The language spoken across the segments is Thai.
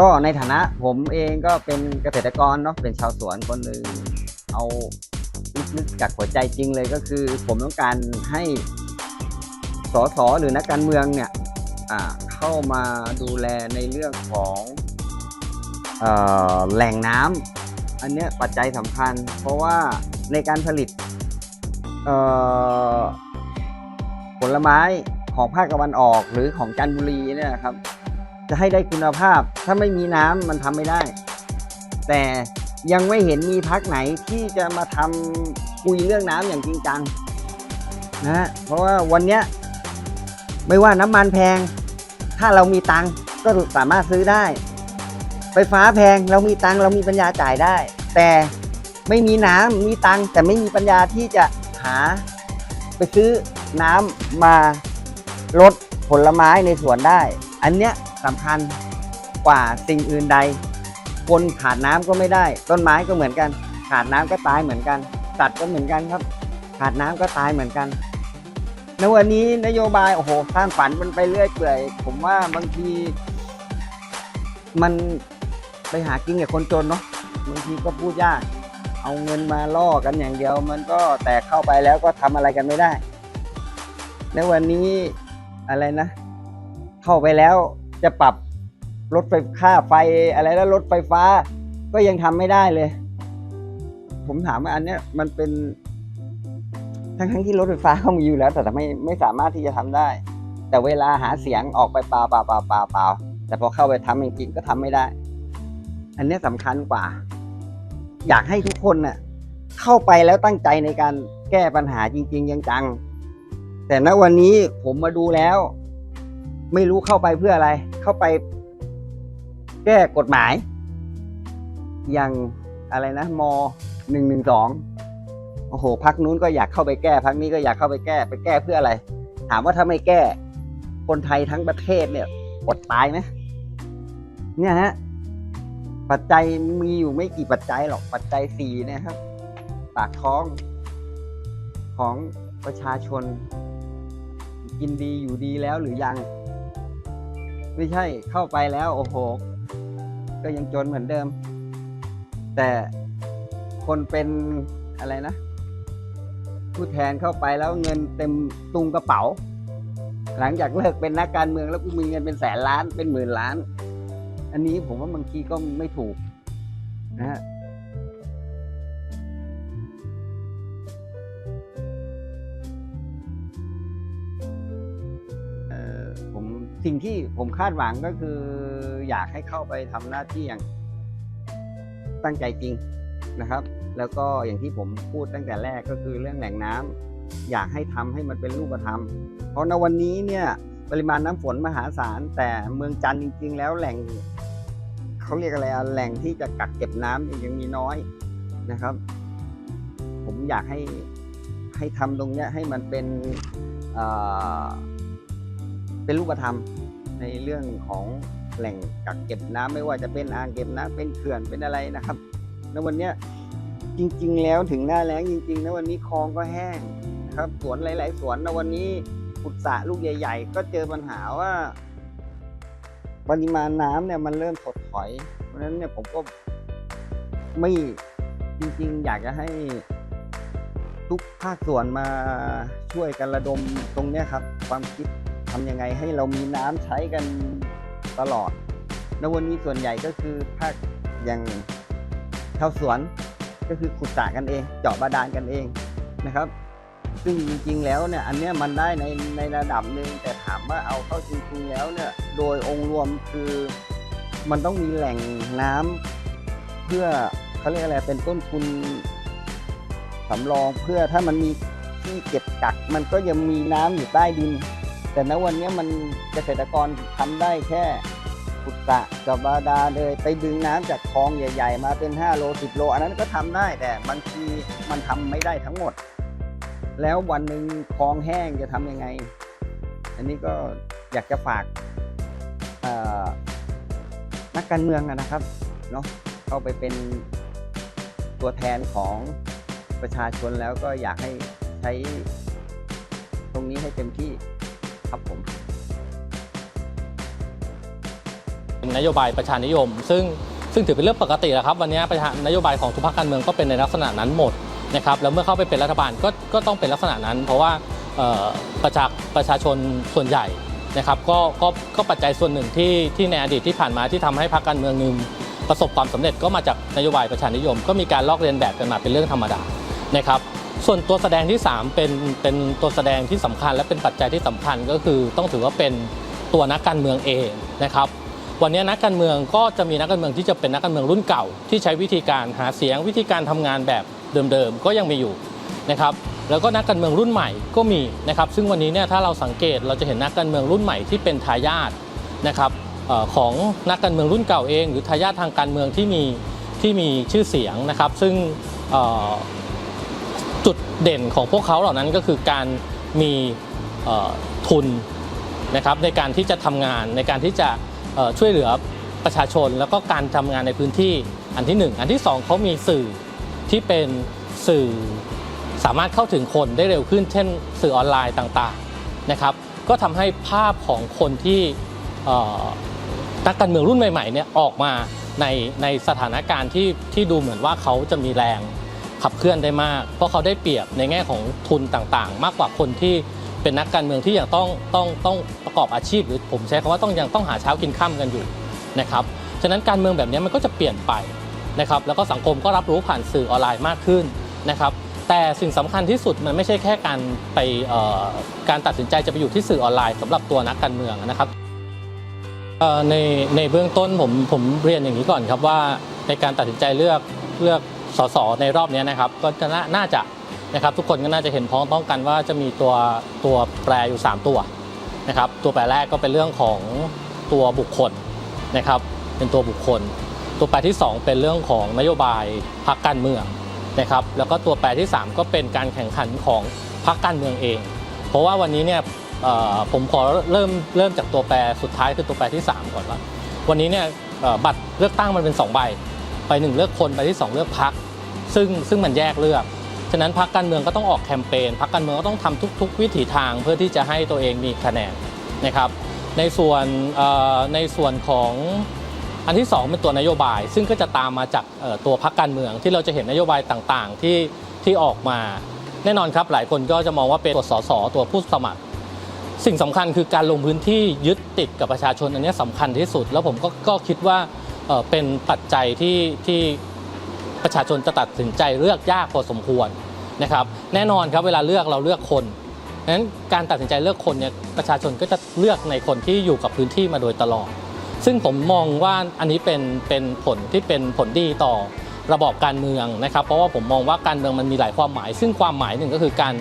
ก็ในฐานะผมเองก็เป็นเกษตรกรเนาะเป็นชาวสวนคนหนึ่งเอาลึกๆจากหัวใจจริงเลยก็คือ ผมต้องการให้สสหรือนักการเมืองเนี่ยเข้ามาดูแลในเรื่องของอแหล่งน้ำอันเนี้ยปัจจัยสำคัญ เพราะว่าในการผลิตผลไม้ของภาคตะวันออกหรือของจันทบุรีเนี่ยครับ จะให้ได้คุณภาพ ถ้าไม่มีน้ำมันทำไม่ได้ แต่ยังไม่เห็นมีพักไหนที่จะมาทำคุยเรื่องน้ำอย่างจริงจังนะเพราะว่าวันเนี้ยไม่ว่าน้ำมันแพง ถ้าเรามีตังก็สามารถซื้อได้ ไฟฟ้าแพงเรามีตังเรามีปัญญาจ่ายได้ แต่ไม่มีน้ำมีตังแต่ไม่มีปัญญาที่จะหาไปซื้อน้ำมาลดผลไม้ในสวนได้ อันเนี้ย สำคัญกว่าสิ่งอื่นใด คนขาดน้ำก็ไม่ได้ ต้นไม้ก็เหมือนกัน ขาดน้ำก็ตายเหมือนกัน สัตว์ก็เหมือนกันครับ ขาดน้ำก็ตายเหมือนกันในวันนี้นโยบายโอ้โหสร้างฝันมันไปเรื่อยเปื่อย ผมว่าบางที มันไปหากินกับคนจนเนาะบางทีก็พูดยาก เอาเงินมาล่อกันอย่างเดียว มันก็แต่เข้าไปแล้วก็ทำอะไรกันไม่ได้ในวันนี้อะไรนะ เข้าไปแล้ว จะปรับลดไฟค่าไฟอะไรแล้วลดไฟฟ้า ก็ยังทำไม่ได้เลย ผมถามว่าอันเนี้ยมันเป็น ทั้งทั้งที่รถไฟฟ้าเขามีอยู่แล้ว แต่ทำไม่ไม่สามารถที่จะทำได้ แต่เวลาหาเสียงออกไปเปล่าเปล่าเปล่าเปล่าเปล่าแต่พอเข้าไปทำจริงๆก็ทำไม่ได้ อันเนี้ยสำคัญกว่า อยากให้ทุกคนน่ะเข้าไปแล้วตั้งใจในการแก้ปัญหาจริง ๆ จังๆแต่ณวันนี้ผมมาดูแล้ว ไม่รู้เข้าไปเพื่ออะไร เข้าไป แก้กฎหมาย อย่างอะไรนะมหนึ่งหนึ่งสองโอ้โหพักนู้นก็อยากเข้าไปแก้พักนี้ก็อยากเข้าไปแก้ไปแก้เพื่ออะไร ถามว่าถ้าไม่แก้ คนไทยทั้งประเทศเนี่ยอดตายไหมเนี่ยฮะปัจจัยมีอยู่ไม่กี่ปัจจัยหรอกปัจจัยสี่นะครับ ปากท้องของประชาชน กินดีอยู่ดีแล้วหรือยัง ไม่ใช่เข้าไปแล้วโอ้โห ก็ยังจนเหมือนเดิม แต่คนเป็นอะไรนะ ผู้แทนเข้าไปแล้วเงินเต็มตุงกระเป๋า หลังจากเลิกเป็นนักการเมืองแล้วกูมีเงินเป็นแสนล้านเป็นหมื่นล้าน อันนี้ผมว่าบางทีก็ไม่ถูกนะฮะ สิ่งที่ผมคาดหวังก็คือ อยากให้เข้าไปทำหน้าที่อย่างตั้งใจจริงนะครับ แล้วก็อย่างที่ผมพูดตั้งแต่แรกก็คือเรื่องแหล่งน้ำอยากให้ทำให้มันเป็นรูปธรรม เพราะในวันนี้เนี่ยปริมาณน้ำฝนมหาศาล แต่เมืองจันทร์จริง ๆ แล้วแหล่งเขาเรียกอะไรแหล่งที่จะกักเก็บน้ำเนี่ยยังมีน้อยนะครับ ผมอยากให้ให้ทำตรงเนี้ยให้มันเป็นอ่อ เป็นรูปธรรมในเรื่องของแหล่งกักเก็บน้ำไม่ว่าจะเป็นอ่างเก็บน้ำเป็นเขื่อนเป็นอะไรนะครับในวันนี้จริง ๆ แล้วถึงหน้าแล้งจริงๆนะวันนี้คลองก็แห้งนะครับสวนหลาย ๆ สวนนะวันนี้ขุดสระลูกใหญ่ ๆ ก็เจอปัญหาว่าปริมาณน้ำเนี่ยมันเริ่มถดถอย เพราะฉะนั้นเนี่ยผมก็ไม่จริง ๆ อยากจะให้ทุกภาคส่วนมาช่วยกันระดมตรงเนี้ยครับ ความคิด ทำยังไงให้เรามีน้ำใช้กันตลอดในวันนี้ส่วนใหญ่ก็คือภาคอย่างชาวสวนก็คือขุดสระกันเอง เจาะบาดาลกันเองนะครับ ซึ่งจริงๆแล้วเนี่ยอันเนี้ยมันได้ในในระดับหนึ่งแต่ถามว่าเอาเข้าจริงๆแล้วเนี่ยโดยองค์รวมคือมันต้องมีแหล่งน้ำเพื่อเขาเรียกอะไรเป็นต้นทุนสำรองเพื่อถ้ามันมีที่เก็บกัก มันก็ยังมีน้ำอยู่ใต้ดิน แต่ณวันนี้มันเกษตรกรทำได้แค่ขุดสระกับบาดาเลยไปดึงน้ำจากคลองใหญ่ ๆ มาเป็น 5 โล 10 โล อันนั้นก็ทำได้แต่บางทีมันทำไม่ได้ทั้งหมด แล้ววันหนึ่งคลองแห้งจะทำยังไง อันนี้ก็อยากจะฝากนักการเมืองนะครับเนาะเข้าไปเป็นตัวแทนของประชาชนแล้วก็อยากให้ใช้ตรงนี้ให้เต็มที่ ครับผมนโยบายประชานิยม ซึ่งซึ่งถือเป็นเรื่องปกติแหละครับ วันนี้ประชานโยบายของทุกพรรคการเมืองก็เป็นในลักษณะนั้นหมดนะครับแล้วเมื่อเข้าไปเป็นรัฐบาลก็ก็ต้องเป็นลักษณะนั้น เพราะว่าประชาประชาชนส่วนใหญ่นะครับก็ก็ก็ปัจจัยส่วนหนึ่งที่ที่ในอดีตที่ผ่านมาที่ทำให้พรรคการเมืองหนึ่งประสบความสำเร็จก็มาจากนโยบายประชานิยม ก็มีการลอกเลียนแบบกันมาเป็นเรื่องธรรมดานะครับ ส่วนตัวแสดงที่ 3 เป็นเป็นตัวแสดงที่สำคัญ และเป็นปัจจัยที่สำคัญก็คือ ต้องถือว่าเป็นตัวนักการเมืองเองนะครับ วันนี้นักการเมืองก็จะมีนักการเมืองที่จะเป็นนักการเมืองรุ่นเก่า ที่ใช้วิธีการหาเสียงวิธีการทำงานแบบเดิมๆก็ยังมีอยู่นะครับแล้วก็นักการเมืองรุ่นใหม่ก็มีนะครับ ซึ่งวันนี้เนี่ยถ้าเราสังเกตเราจะเห็นนักการเมืองรุ่นใหม่ที่เป็นทายาทนะครับของนักการเมืองรุ่นเก่าเอง หรือทายาททางการเมืองที่มีที่มีชื่อเสียงนะครับ ซึ่ง จุดเด่นของพวกเขาเหล่านั้นก็คือการมีทุนนะครับในการที่จะทำงานในการที่จะช่วยเหลือประชาชน แล้วก็การทำงานในพื้นที่อันที่หนึ่งอันที่สองเขามีสื่อที่เป็นสื่อสามารถเข้าถึงคนได้เร็วขึ้น เช่น สื่อออนไลน์ต่างๆนะครับ ก็ทำให้ภาพของคนที่นักการเมืองรุ่นใหม่ๆเนี่ยออกมาในในสถานการณ์ที่ที่ดูเหมือนว่าเขาจะมีแรง ขับเคลื่อนได้มาก เพราะเขาได้เปรียบในแง่ของทุนต่างๆ มากกว่าคนที่เป็นนักการเมืองที่ยังต้องต้องต้องประกอบอาชีพ หรือผมใช้คำว่าต้องยังต้องหาเช้ากินข้ากันอยู่นะครับฉะนั้นการเมืองแบบนี้มันก็จะเปลี่ยนไปนะครับแล้วก็สังคมก็รับรู้ผ่านสื่อออนไลน์มากขึ้นนะครับแต่สิ่งสำคัญที่สุดมันไม่ใช่แค่การไปเอ่อการตัดสินใจจะไปอยู่ที่สื่อออนไลน์สำหรับตัวนักการเมืองนะครับในในเบื้องต้นผมผมเรียนอย่างนี้ก่อนครับว่าในการตัดสินใจเลือกเลือก สสในรอบนี้นะครับก็จะน่าจะนะครับทุกคนก็น่าจะเห็นพ้องต้องกันว่าจะมีตัวตัวแปรอยู่ 3 ตัวนะครับตัวแปรแรกก็เป็นเรื่องของตัวบุคคลนะครับเป็นตัวบุคคล ตัวแปรที่ 2 เป็นเรื่องของนโยบายพรรคการเมืองนะครับแล้วก็ตัวแปรที่ 3 ก็เป็นการแข่งขันของพรรคการเมืองเอง เพราะว่าวันนี้เนี่ยผมขอเริ่มเริ่มจากตัวแปรสุดท้ายคือตัวแปรที่ 3 ก่อนว่าวันนี้เนี่ยบัตรเลือกตั้งมันเป็น 2 ใบ ใบหนึ่งเลือกคนใบที่ 2 เลือกพัก ซึ่งซึ่งมันแยกเลือกฉะนั้นพักการเมืองก็ต้องออกแคมเปญพักการเมืองก็ต้องทำทุก ๆ วิถีทางเพื่อที่จะให้ตัวเองมีคะแนนนะครับ ในส่วนในส่วนของอันที่ 2 เป็นตัวนโยบาย ซึ่งก็จะตามมาจากตัวพักการเมืองที่เราจะเห็นนโยบายต่างๆที่ที่ออกมา แน่นอนครับ หลายคนก็จะมองว่าเป็นตัวสสตัวผู้สมัคร สิ่งสำคัญคือการลงพื้นที่ยึดติดกับประชาชนอันนี้สำคัญที่สุด แล้วผมก็ก็คิดว่า เป็นปัจจัยที่ที่ประชาชนจะตัดสินใจเลือกยากพอสมควรนะครับ แน่นอนครับเวลาเลือกเราเลือกคนนั้นการตัดสินใจเลือกคนเนี่ยประชาชนก็จะเลือกในคนที่อยู่กับพื้นที่มาโดยตลอด ซึ่งผมมองว่าอันนี้เป็นเป็นผลที่เป็นผลดีต่อระบอบการเมืองนะครับ เพราะว่าผมมองว่าการเมืองมันมีหลายความหมาย ซึ่งความหมายหนึ่งก็คือการ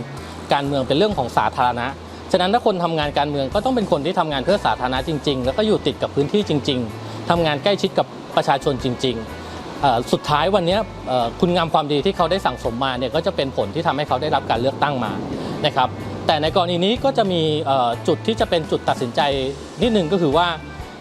การเมืองเป็นเรื่องของสาธารณะ ฉะนั้นถ้าคนทำงานการเมืองก็ต้องเป็นคนที่ทำงานเพื่อสาธารณะจริง ๆ แล้วก็อยู่ติดกับพื้นที่จริง ๆทำงานใกล้ชิดกับ ประชาชนจริง ๆ สุดท้ายวันนี้คุณงามความดีที่เขาได้สั่งสมมาเนี่ยก็จะเป็นผลที่ทำให้เขาได้รับการเลือกตั้งมานะครับแต่ในกรณีนี้ก็จะมีจุดที่จะเป็นจุดตัดสินใจนิดนึงก็คือว่า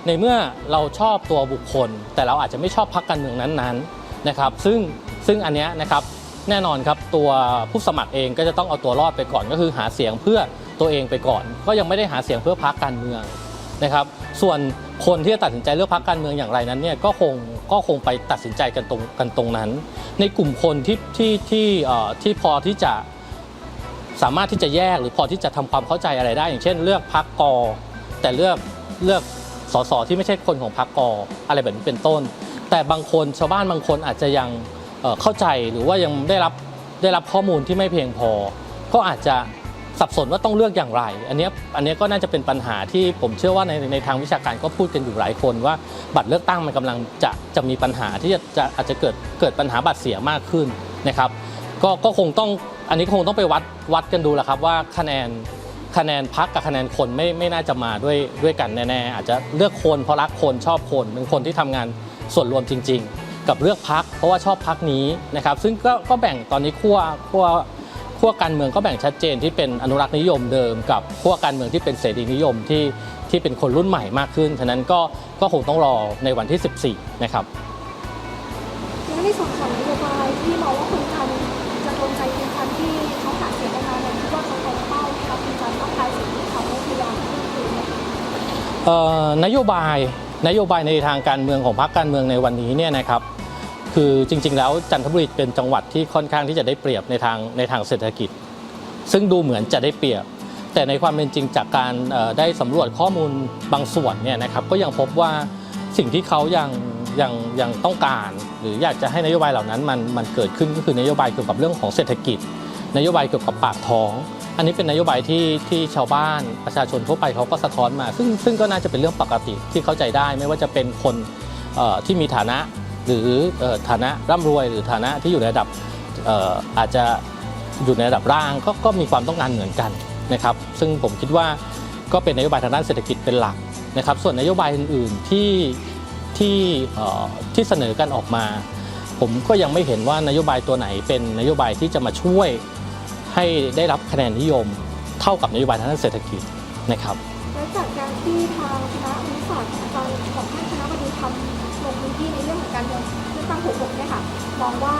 ในเมื่อเราชอบตัวบุคคล แต่เราอาจจะไม่ชอบพรรคการเมืองนั้นๆนะครับซึ่งซึ่งอันนี้นะครับแน่นอนครับตัวผู้สมัครเองก็จะต้องเอาตัวรอดไปก่อนก็คือหาเสียงเพื่อตัวเองไปก่อน ก็ยังไม่ได้หาเสียงเพื่อพรรคการเมือง นะครับ ส่วนคนที่จะตัดสินใจเลือกพรรคการเมืองอย่างไรนั้นเนี่ยก็คงก็คงไปตัดสินใจกันตรงกันตรงนั้น ในกลุ่มคนที่ที่ที่เอ่อที่พอที่จะสามารถที่จะแยกหรือพอที่จะทำความเข้าใจอะไรได้ อย่างเช่น เลือกพักกอ แต่เลือกเลือกสสที่ไม่ใช่คนของพักกออะไรแบบนี้เป็นต้น แต่บางคนชาวบ้านบางคนอาจจะยังเอ่อเข้าใจหรือว่ายังได้รับได้รับข้อมูลที่ไม่เพียงพอ ก็อาจจะ สับสนว่าต้องเลือกอย่างไร อันนี้อันนี้ก็น่าจะเป็นปัญหาที่ผมเชื่อว่าในในทางวิชาการก็พูดกันอยู่หลายคนว่าบัตรเลือกตั้งมันกำลังจะจะมีปัญหาที่จะจะอาจจะเกิดเกิดปัญหาบัตรเสียมากขึ้นนะครับก็ก็คงต้องอันนี้คงต้องไปวัดวัดกันดูแหละครับว่าคะแนนคะแนนพักกับคะแนนคนไม่ไม่น่าจะมาด้วยด้วยกันแน่ๆอาจจะเลือกคนเพราะรักคนชอบคนเป็นคนที่ทำงานส่วนรวมจริง ๆ กับเลือกพักเพราะว่าชอบพักนี้นะครับซึ่งก็ก็แบ่งตอนนี้ขั้วขั้ว ขั้วการเมืองก็แบ่งชัดเจนที่เป็นอนุรักษ์นิยมเดิมกับขั้วการเมืองที่เป็นเสรีนิยมที่ที่เป็นคนรุ่นใหม่มากขึ้น ฉะนั้นก็ก็คงต้องรอในวันที่ 14 นะครับ แล้วในส่วนของนโยบายที่มองว่าคุณจันทร์จะตรงใจคุณจันทร์ที่เขาหาเสียงกันมาเนี่ยคิดว่าเขาตรงเป้าไหมคะคุณจันทร์ต้องการสิ่งที่เขาพยายามพูดคุยเนี่ยเอ่อนโยบายนโยบายในทางการเมืองของพรรคการเมืองในวันนี้เนี่ยนะครับ คือจริง ๆ แล้วจันทบุรีเป็นจังหวัดที่ค่อนข้างที่จะได้เปรียบในทางในทางเศรษฐกิจ ซึ่งดูเหมือนจะได้เปรียบ แต่ในความเป็นจริงจากการได้สำรวจข้อมูลบางส่วนเนี่ยนะครับก็ยังพบว่าสิ่งที่เขายังยังยังต้องการ หรืออยากจะให้นโยบายเหล่านั้นมันมันเกิดขึ้นก็คือนโยบายเกี่ยวกับเรื่องของเศรษฐกิจ นโยบายเกี่ยวกับปากท้อง อันนี้เป็นนโยบายที่ที่ชาวบ้านประชาชนทั่วไปเขาก็สะท้อนมา ซึ่งซึ่งก็น่าจะเป็นเรื่องปกติที่เข้าใจได้ไม่ว่าจะเป็นคนที่มีฐานะ หรือฐานะร่ำรวยหรือฐานะที่อยู่ในระดับอาจจะอยู่ในระดับล่างก็ก็มีความต้องการเหมือนกันนะครับ ซึ่งผมคิดว่าก็เป็นนโยบายทางด้านเศรษฐกิจเป็นหลักนะครับ ส่วนนโยบายอื่นๆที่ที่เอ่อที่เสนอกันออกมา ผมก็ยังไม่เห็นว่านโยบายตัวไหนเป็นนโยบายที่จะมาช่วยให้ได้รับคะแนนนิยมเท่ากับนโยบายทางด้านเศรษฐกิจนะครับและจากการที่ทางคณะวิศาสตร์อาจารย์ของท่านคณะบดีทำ ที่ในเรื่องของการเมืองเลือกตั้ง66เนี่ยค่ะมองว่า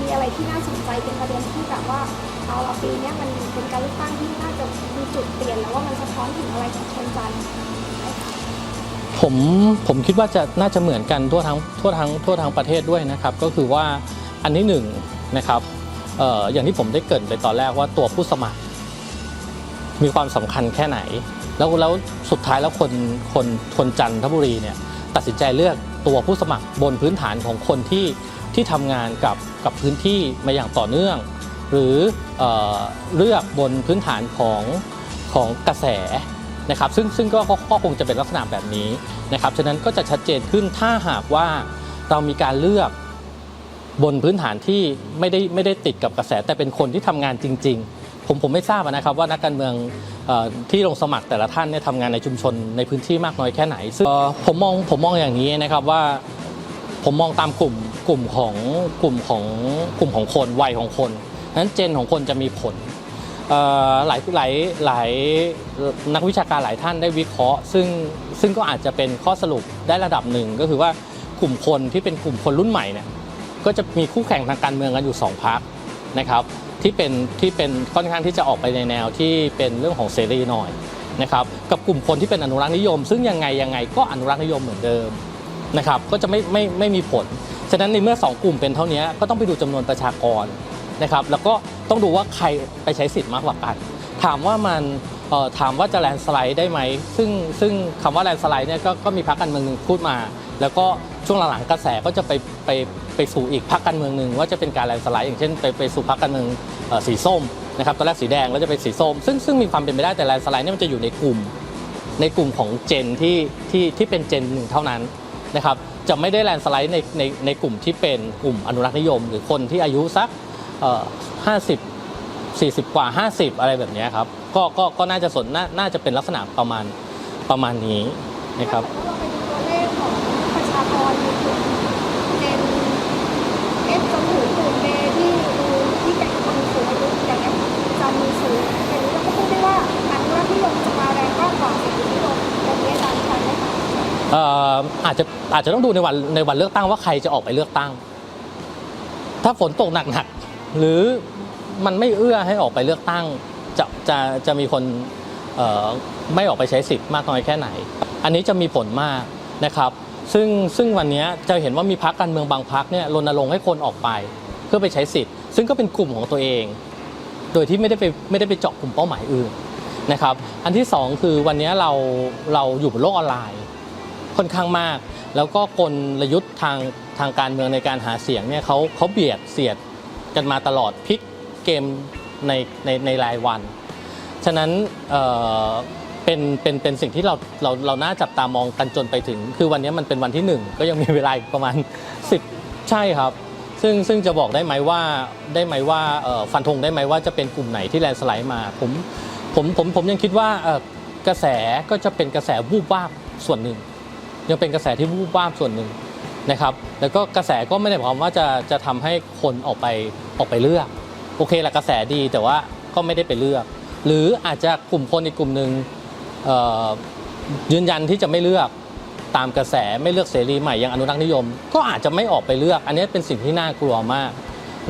มีอะไรที่น่าสนใจเป็นประเด็นที่แบบว่าเอาละปีนี้มันเป็นการเลือกตั้งที่น่าจะมีจุดเปลี่ยนแล้วว่ามันสะท้อนถึงอะไรของคนจันทร์ผมผมคิดว่าจะน่าจะเหมือนกันทั่วทั้งทั่วทั้งทั่วทั้งประเทศด้วยนะครับก็คือว่าอันที่หนึ่งนะครับอออย่างที่ผมได้เกรินไปตอนแรกว่าตัวผู้สมัคร มีความสำคัญแค่ไหน แล้วแล้วสุดท้ายแล้วคนคนคนจันทบุรีเนี่ยตัดสินใจเลือก ตัวผู้สมัครบนพื้นฐานของคนที่ที่ทำงานกับกับพื้นที่มาอย่างต่อเนื่อง หรือเออเลือกบนพื้นฐานของของกระแสนะครับซึ่งซึ่งก็ก็ก็คงจะเป็นลักษณะแบบนี้นะครับฉะนั้นก็จะชัดเจนขึ้นถ้าหากว่าเรามีการเลือกบนพื้นฐานที่ไม่ได้ไม่ได้ติดกับกระแสแต่เป็นคนที่ทำงานจริง ๆ ผมผมไม่ทราบนะครับว่านักการเมืองออที่ลงสมัครแต่ละท่านเนี่ยทำงานในชุมชนในพื้นที่มากน้อยแค่ไหนซึ่งผมมองผมมองอย่างนี้นะครับว่าผมมองตามกลุ่มกลุ่มของกลุ่มของกลุ่มของคนวัยของคนนั้นเจนของคนจะมีผลหลายหลายหลายนักวิชาการหลายท่านได้วิเคราะห์ ซึ่งซึ่งก็อาจจะเป็นข้อสรุปได้ระดับหนึ่งก็คือว่ากลุ่มคนที่เป็นกลุ่มคนรุ่นใหม่เนี่ยก็จะมีคู่แข่งทางการเมืองกันอยู่สองพรรคนะครับ ที่เป็นที่เป็นค่อนข้างที่จะออกไปในแนวที่เป็นเรื่องของเสรีหน่อยนะครับกับกลุ่มคนที่เป็นอนุรักษ์นิยม ซึ่งยังไงยังไงก็อนุรักษ์นิยมเหมือนเดิมนะครับก็จะไม่ไม่ไม่มีผล ฉะนั้นในเมื่อ 2 กลุ่มเป็นเท่านี้ก็ต้องไปดูจำนวนประชากรนะครับแล้วก็ต้องดูว่าใครไปใช้สิทธิ์มากกว่ากัน ถามว่ามันถามว่าจะแลนด์สไลด์ได้ไหมซึ่งซึ่งคำว่าแลนด์สไลด์เนี่ยก็ก็มีพรรคการเมืองหนึ่งพูดมา แล้วก็ช่วงหลังๆกระแสก็จะไปไปไปสู่อีกพรรคการเมืองหนึ่งว่าจะเป็นการแลนสไลด์อย่างเช่นไปไปสู่พรรคการเมืองสีส้มนะครับตอนแรกสีแดงแล้วจะเป็นสีส้ม ซึ่งซึ่งมีความเป็นไปได้แต่แลนสไลด์เนี่ยมันจะอยู่ในกลุ่ม ในกลุ่มของเจนที่ที่ที่เป็นเจนหนึ่งเท่านั้นนะครับจะไม่ได้แลนสไลด์ในในในกลุ่มที่เป็นกลุ่มอนุรักษ์นิยม หรือคนที่อายุสักห้าสิบสี่สิบกว่า 50 อะไรแบบนี้ครับก็ก็ก็น่าจะสนน่าน่าจะเป็นลักษณะประมาณประมาณนี้นะครับ ประชากรในกลุ่มเจนเอฟจนถึงกลุ่มเอที่ดูที่แก่งคนสูงอายุอย่งจะมีสูงอย่นี้เราก็พูดได้ว่าอนุรักษ์นิยมจะมาแรงมากกว่าเศรษฐกิจนิยมอย่างนี้อาจารย์อาจารย์ได้ค่ะเอ่ออาจจะอาจจะต้องดูในวันในวันเลือกตั้งว่าใครจะออกไปเลือกตั้ง ถ้าฝนตกหนักๆหรือมันไม่เอื้อให้ออกไปเลือกตั้งจะจะจะมีคนไม่ออกไปใช้สิทธิ์มากน้อยแค่ไหน อันนี้จะมีผลมากนะครับ ซึ่งซึ่งวันนี้จะเห็นว่ามีพักการเมืองบางพักเนี่ยรณรงค์ให้คนออกไป เพื่อไปใช้สิทธิ์ ซึ่งก็เป็นกลุ่มของตัวเอง โดยที่ไม่ได้ไปไม่ได้ไปเจาะกลุ่มเป้าหมายอื่นนะครับอันที่สองคือวันนี้เราเราอยู่บนโลกออนไลน์ ค่อนข้างมาก แล้วก็กลยุทธ์ทางทางการเมืองในการหาเสียงเนี่ยเขาเขาเบียดเสียดกันมาตลอดพลิกเกมในในในรายวัน ฉะนั้น เป็นเป็นเป็นสิ่งที่เราเราเราน่าจับตามองกันจนไปถึง คือวันนี้มันเป็นวันที่หนึ่งก็ยังมีเวลาอีกประมาณ 10 ใช่ครับ ซึ่งซึ่งจะบอกได้ไหมว่าได้ไหมว่าฟันธงได้ไหมว่าจะเป็นกลุ่มไหนที่แลนสไลด์มาผมผมผมผมยังคิดว่ากระแสก็จะเป็นกระแสวูบวาบส่วนหนึ่ง ยังเป็นกระแสที่วูบวาบส่วนหนึ่งนะครับแล้วก็กระแสก็ไม่ได้หมายความว่าจะจะทำให้คนออกไปออกไปเลือก โอเคแหละกระแสดีแต่ว่าก็ไม่ได้ไปเลือก หรืออาจจะกลุ่มคนอีกกลุ่มหนึ่ง ยืนยันที่จะไม่เลือกตามกระแสไม่เลือกเสรีใหม่อย่างอนุรักษ์นิยม ก็อาจจะไม่ออกไปเลือก อันนี้เป็นสิ่งที่น่ากลัวมาก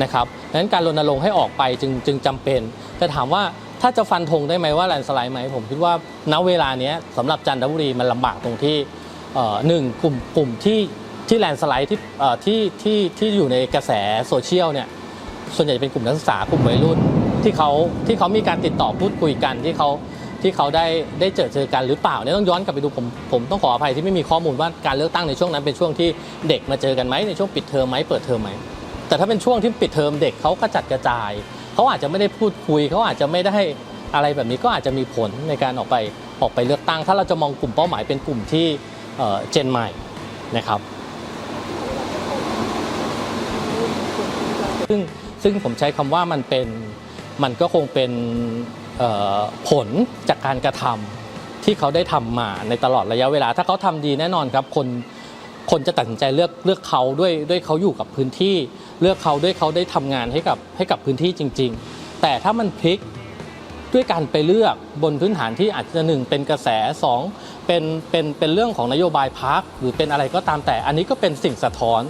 นะครับดังนั้นการรณรงค์ให้ออกไปจึงจึงจำเป็น แต่ถามว่าถ้าจะฟันธงได้ไหมว่าแลนสไลด์ไหมผมคิดว่าณเวลานี้สำหรับจันทบุรีมันลำบากตรงที่หนึ่งกลุ่มกลุ่มที่ที่แลนสไลด์ที่ที่ที่ที่อยู่ในกระแสโซเชียลเนี่ยส่วนใหญ่จะเป็นกลุ่มนักศึกษากลุ่มวัยรุ่นที่เขาที่เขามีการติดต่อพูดคุยกันที่เขา ที่เขาได้ได้เจอเจอกันหรือเปล่าเนี่ยต้องย้อนกลับไปดูผมผมต้องขออภัยที่ไม่มีข้อมูลว่าการเลือกตั้งในช่วงนั้นเป็นช่วงที่เด็กมาเจอกันไหมในช่วงปิดเทอมไหมเปิดเทอมไหมแต่ถ้าเป็นช่วงที่ปิดเทอมเด็กเขากระจัดกระจาย เขาอาจจะไม่ได้พูดคุย เขาอาจจะไม่ได้อะไรแบบนี้ก็อาจจะมีผลในการออกไปออกไปเลือกตั้ง ถ้าเราจะมองกลุ่มเป้าหมายเป็นกลุ่มที่เจนใหม่นะครับซึ่งซึ่งผมใช้คำว่ามันเป็นมันก็คงเป็น ผลจากการกระทำที่เขาได้ทำมาในตลอดระยะเวลา ถ้าเขาทำดีแน่นอนครับคนคนจะตัดสินใจเลือกเลือกเขาด้วยด้วยเขาอยู่กับพื้นที่ เลือกเขาด้วยเขาได้ทำงานให้กับให้กับพื้นที่จริง ๆ แต่ถ้ามันพลิกด้วยการไปเลือกบนพื้นฐานที่อาจจะหนึ่งเป็นกระแสสองเป็นเป็นเป็นเรื่องของนโยบายพักหรือเป็นอะไรก็ตามแต่ อันนี้ก็เป็นสิ่งสะท้อน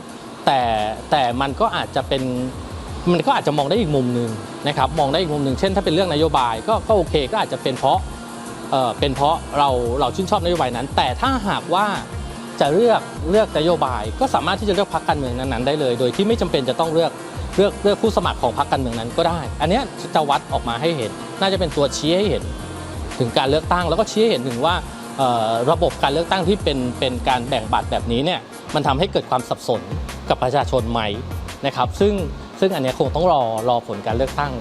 แต่แต่มันก็อาจจะเป็น มันก็อาจจะมองได้อีกมุมหนึ่งนะครับมองได้อีกมุมหนึ่งเช่น ถ้าเป็นเรื่องนโยบายก็ก็โอเคก็อาจจะเป็นเพราะเออเป็นเพราะเราเราชื่นชอบนโยบายนั้น แต่ถ้าหากว่าจะเลือกเลือกนโยบาย ก็สามารถที่จะเลือกพรรคการเมืองนั้นๆได้เลย โดยที่ไม่จำเป็นจะต้องเลือกเลือกเลือกผู้สมัครของพรรคการเมืองนั้นก็ได้ อันนี้จะวัดออกมาให้เห็น น่าจะเป็นตัวชี้ให้เห็น ถึงการเลือกตั้งแล้วก็ชี้ให้เห็นถึงว่าระบบการเลือกตั้งที่เป็นเป็นการแบ่งบัตรแบบนี้เนี่ยมันทำให้เกิดความสับสนกับประชาชนไหมนะครับ ซึ่ง ซึ่งอันนี้คงต้องรอรอผลการเลือกตั้ง